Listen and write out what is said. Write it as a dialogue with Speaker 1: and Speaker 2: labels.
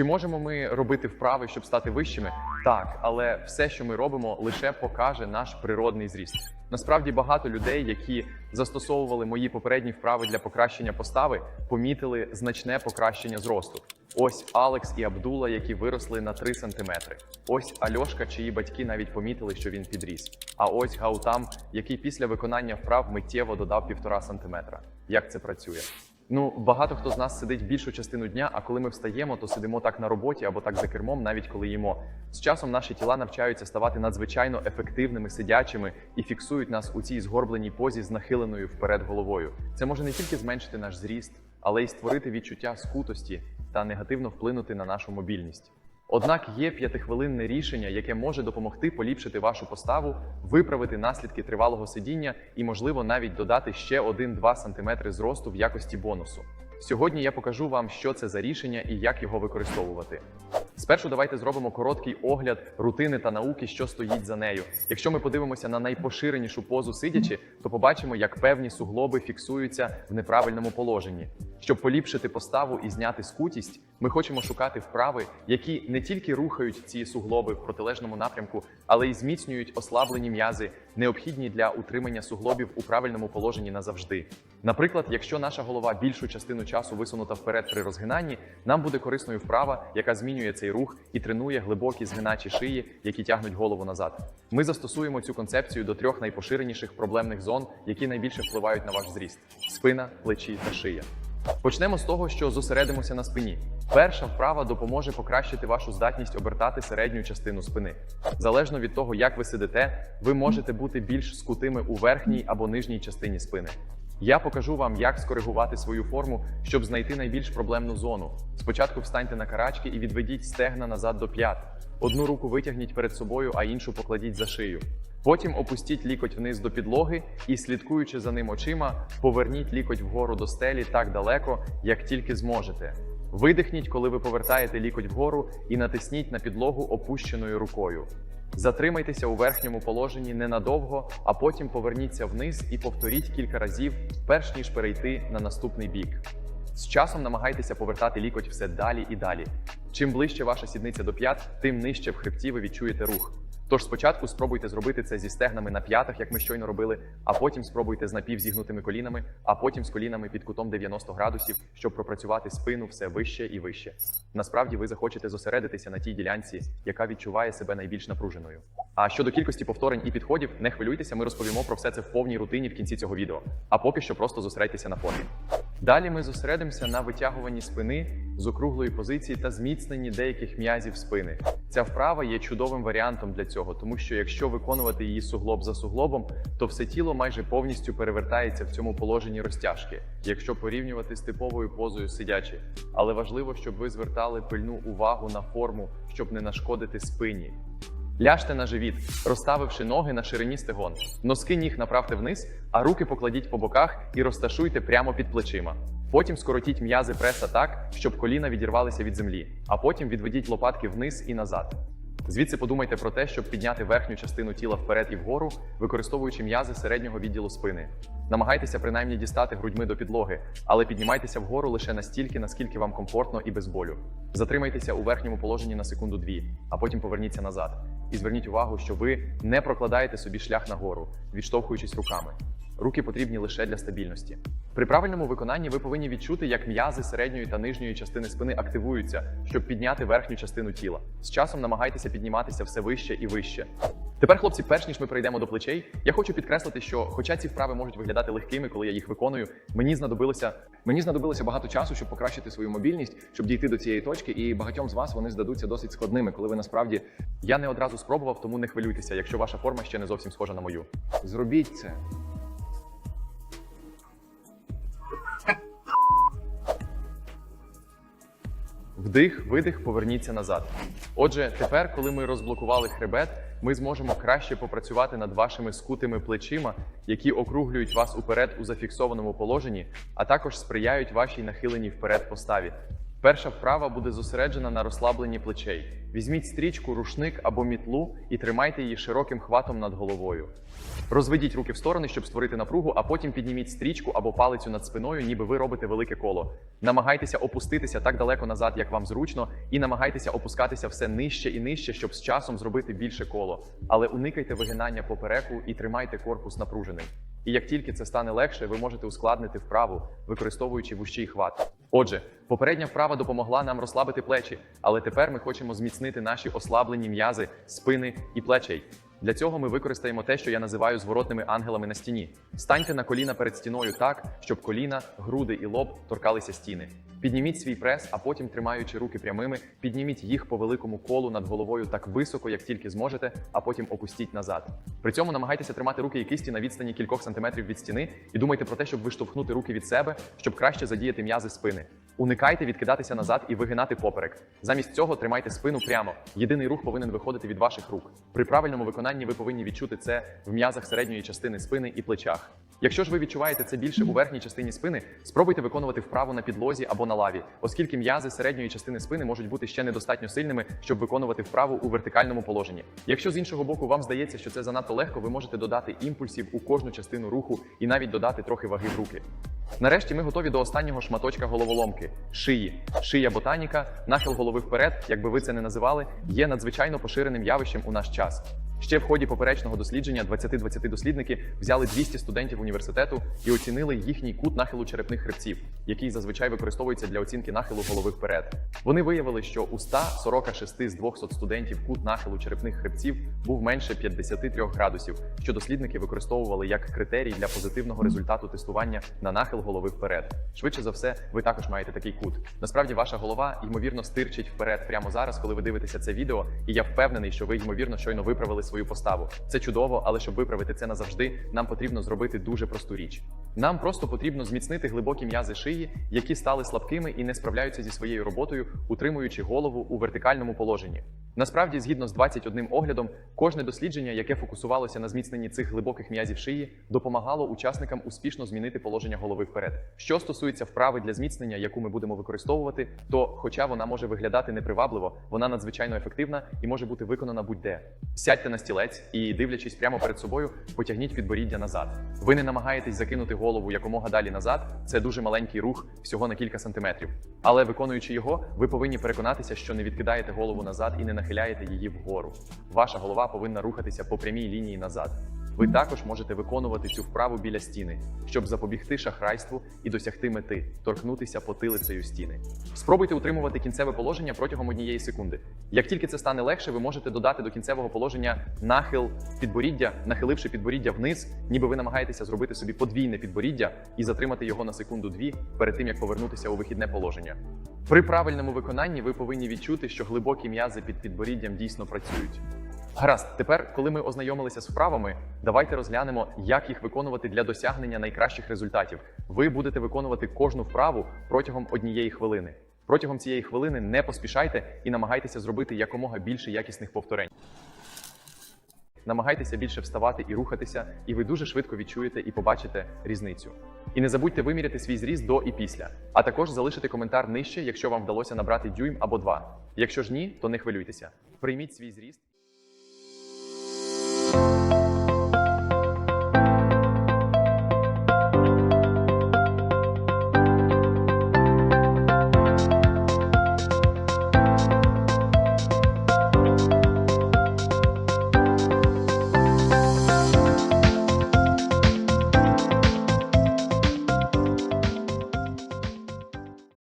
Speaker 1: Чи можемо ми робити вправи, щоб стати вищими? Так, але все, що ми робимо, лише покаже наш природний зріст. Насправді багато людей, які застосовували мої попередні вправи для покращення постави, помітили значне покращення зросту. Ось Алекс і Абдула, які виросли на 3 сантиметри. Ось Альошка, чиї батьки навіть помітили, що він підріс. А ось Гаутам, який після виконання вправ миттєво додав півтора сантиметра. Як це працює? Ну, багато хто з нас сидить більшу частину дня, а коли ми встаємо, то сидимо так на роботі або так за кермом, навіть коли їмо. З часом наші тіла навчаються ставати надзвичайно ефективними, сидячими і фіксують нас у цій згорбленій позі з нахиленою вперед головою. Це може не тільки зменшити наш зріст, але й створити відчуття скутості та негативно вплинути на нашу мобільність. Однак є п'ятихвилинне рішення, яке може допомогти поліпшити вашу поставу, виправити наслідки тривалого сидіння і, можливо, навіть додати ще 1-2 см зросту в якості бонусу. Сьогодні я покажу вам, що це за рішення і як його використовувати. Спершу давайте зробимо короткий огляд рутини та науки, що стоїть за нею. Якщо ми подивимося на найпоширенішу позу сидячи, то побачимо, як певні суглоби фіксуються в неправильному положенні. Щоб поліпшити поставу і зняти скутість, ми хочемо шукати вправи, які не тільки рухають ці суглоби в протилежному напрямку, але й зміцнюють ослаблені м'язи, необхідні для утримання суглобів у правильному положенні назавжди. Наприклад, якщо наша голова більшу частину часу висунута вперед при розгинанні, нам буде корисною вправа, яка змінює цей рух і тренує глибокі згиначі шиї, які тягнуть голову назад. Ми застосуємо цю концепцію до трьох найпоширеніших проблемних зон, які найбільше впливають на ваш зріст: спина, плечі та шия. Почнемо з того, що зосередимося на спині. Перша вправа допоможе покращити вашу здатність обертати середню частину спини. Залежно від того, як ви сидите, ви можете бути більш скутими у верхній або нижній частині спини. Я покажу вам, як скоригувати свою форму, щоб знайти найбільш проблемну зону. Спочатку встаньте на карачки і відведіть стегна назад до п'ят. Одну руку витягніть перед собою, а іншу покладіть за шию. Потім опустіть лікоть вниз до підлоги і, слідкуючи за ним очима, поверніть лікоть вгору до стелі так далеко, як тільки зможете. Видихніть, коли ви повертаєте лікоть вгору, і натисніть на підлогу опущеною рукою. Затримайтеся у верхньому положенні ненадовго, а потім поверніться вниз і повторіть кілька разів, перш ніж перейти на наступний бік. З часом намагайтеся повертати лікоть все далі і далі. Чим ближче ваша сідниця до п'ят, тим нижче в хребті ви відчуєте рух. Тож спочатку спробуйте зробити це зі стегнами на п'ятах, як ми щойно робили, а потім спробуйте з напівзігнутими колінами, а потім з колінами під кутом 90 градусів, щоб пропрацювати спину все вище і вище. Насправді ви захочете зосередитися на тій ділянці, яка відчуває себе найбільш напруженою. А щодо кількості повторень і підходів, не хвилюйтеся, ми розповімо про все це в повній рутині в кінці цього відео. А поки що просто зосередьтеся на формі. Далі ми зосередимося на витягуванні спини з округлої позиції та зміцненні деяких м'язів спини. Ця вправа є чудовим варіантом для цього, тому що якщо виконувати її суглоб за суглобом, то все тіло майже повністю перевертається в цьому положенні розтяжки, якщо порівнювати з типовою позою сидячи. Але важливо, щоб ви звертали пильну увагу на форму, щоб не нашкодити спині. Ляжте на живіт, розставивши ноги на ширині стегон. Носки ніг направте вниз, а руки покладіть по боках і розташуйте прямо під плечима. Потім скоротіть м'язи преса так, щоб коліна відірвалися від землі, а потім відведіть лопатки вниз і назад. Звідси подумайте про те, щоб підняти верхню частину тіла вперед і вгору, використовуючи м'язи середнього відділу спини. Намагайтеся принаймні дістати грудьми до підлоги, але піднімайтеся вгору лише настільки, наскільки вам комфортно і без болю. Затримайтеся у верхньому положенні на секунду-дві, а потім поверніться назад. І зверніть увагу, що ви не прокладаєте собі шлях нагору, відштовхуючись руками. Руки потрібні лише для стабільності. При правильному виконанні ви повинні відчути, як м'язи середньої та нижньої частини спини активуються, щоб підняти верхню частину тіла. З часом намагайтеся підніматися все вище і вище. Тепер, хлопці, перш ніж ми прийдемо до плечей, я хочу підкреслити, що, хоча ці вправи можуть виглядати легкими, коли я їх виконую, мені знадобилося
Speaker 2: Мені знадобилося багато часу, щоб покращити свою мобільність, щоб дійти до цієї точки, і багатьом з вас вони здадуться досить складними, коли ви насправді
Speaker 1: я не одразу спробував, тому не хвилюйтеся, якщо ваша форма ще не зовсім схожа на мою.
Speaker 2: зробіть це.
Speaker 1: Вдих, видих, поверніться назад. Отже, тепер, коли ми розблокували хребет, ми зможемо краще попрацювати над вашими скутими плечима, які округлюють вас уперед у зафіксованому положенні, а також сприяють вашій нахиленій вперед поставі. Перша вправа буде зосереджена на розслабленні плечей. Візьміть стрічку, рушник або мітлу і тримайте її широким хватом над головою. Розведіть руки в сторони, щоб створити напругу, а потім підніміть стрічку або палицю над спиною, ніби ви робите велике коло. Намагайтеся опуститися так далеко назад, як вам зручно, і намагайтеся опускатися все нижче і нижче, щоб з часом зробити більше коло. Але уникайте вигинання попереку і тримайте корпус напруженим. І як тільки це стане легше, ви можете ускладнити вправу, використовуючи вущий хват. Отже, попередня вправа допомогла нам розслабити плечі, але тепер ми хочемо зміцнити наші ослаблені м'язи, спини і плечей. Для цього ми використаємо те, що я називаю зворотними ангелами на стіні. Станьте на коліна перед стіною так, щоб коліна, груди і лоб торкалися стіни. Підніміть свій прес, а потім, тримаючи руки прямими, підніміть їх по великому колу над головою так високо, як тільки зможете, а потім опустіть назад. При цьому намагайтеся тримати руки і кисті на відстані кількох сантиметрів від стіни і думайте про те, щоб виштовхнути руки від себе, щоб краще задіяти м'язи спини. Уникайте відкидатися назад і вигинати поперек. Замість цього тримайте спину прямо. Єдиний рух повинен виходити від ваших рук. При правильному виконанні ви повинні відчути це в м'язах середньої частини спини і плечах. Якщо ж ви відчуваєте це більше у верхній частині спини, спробуйте виконувати вправу на підлозі або на лаві, оскільки м'язи середньої частини спини можуть бути ще недостатньо сильними, щоб виконувати вправу у вертикальному положенні. Якщо з іншого боку вам здається, що це занадто легко, ви можете додати імпульсів у кожну частину руху і навіть додати трохи ваги в руки. Нарешті ми готові до останнього шматочка головоломки шиї. Шия ботаніка, нахил голови вперед, як би ви це не називали, є надзвичайно поширеним явищем у наш час. Ще в ході поперечного дослідження 20-20 дослідники взяли 200 студентів університету і оцінили їхній кут нахилу черепних хребців, який зазвичай використовується для оцінки нахилу голови вперед. Вони виявили, що у 146 з 200 студентів кут нахилу черепних хребців був менше 53 градусів, що дослідники використовували як критерій для позитивного результату тестування на нахил голови вперед. Швидше за все, ви також маєте такий кут. Насправді, ваша голова ймовірно стирчить вперед прямо зараз, коли ви дивитеся це відео, і я впевнений, що ви ймовірно щойно виправили свою поставу. Це чудово, але щоб виправити це назавжди, нам потрібно зробити дуже просту річ. Нам просто потрібно зміцнити глибокі м'язи шиї, які стали слабкими і не справляються зі своєю роботою, утримуючи голову у вертикальному положенні. Насправді, згідно з 21 оглядом, кожне дослідження, яке фокусувалося на зміцненні цих глибоких м'язів шиї, допомагало учасникам успішно змінити положення голови вперед. Що стосується вправи для зміцнення, яку ми будемо використовувати, то, хоча вона може виглядати непривабливо, вона надзвичайно ефективна і може бути виконана будь-де. Сядьте на стілець і, дивлячись прямо перед собою, потягніть підборіддя назад. Ви не намагаєтесь закинути голову якомога далі назад. Це дуже маленький рух, всього на кілька сантиметрів. Але виконуючи його, ви повинні переконатися, що не відкидаєте голову назад і не нахиляєте її вгору. Ваша голова повинна рухатися по прямій лінії назад. Ви також можете виконувати цю вправу біля стіни, щоб запобігти шахрайству і досягти мети торкнутися потилицею стіни. Спробуйте утримувати кінцеве положення протягом однієї секунди. Як тільки це стане легше, ви можете додати до кінцевого положення нахил підборіддя, нахиливши підборіддя вниз, ніби ви намагаєтеся зробити собі подвійне підборіддя і затримати його на секунду-дві перед тим як повернутися у вихідне положення. При правильному виконанні ви повинні відчути, що глибокі м'язи під підборіддям дійсно працюють. Гаразд, тепер, коли ми ознайомилися з вправами, давайте розглянемо, як їх виконувати для досягнення найкращих результатів. Ви будете виконувати кожну вправу протягом однієї хвилини. Протягом цієї хвилини не поспішайте і намагайтеся зробити якомога більше якісних повторень. Намагайтеся більше вставати і рухатися, і ви дуже швидко відчуєте і побачите різницю. І не забудьте виміряти свій зріст до і після, а також залишити коментар нижче, якщо вам вдалося набрати дюйм або два. Якщо ж ні, то не хвилюйтеся. Прийміть свій зріст. you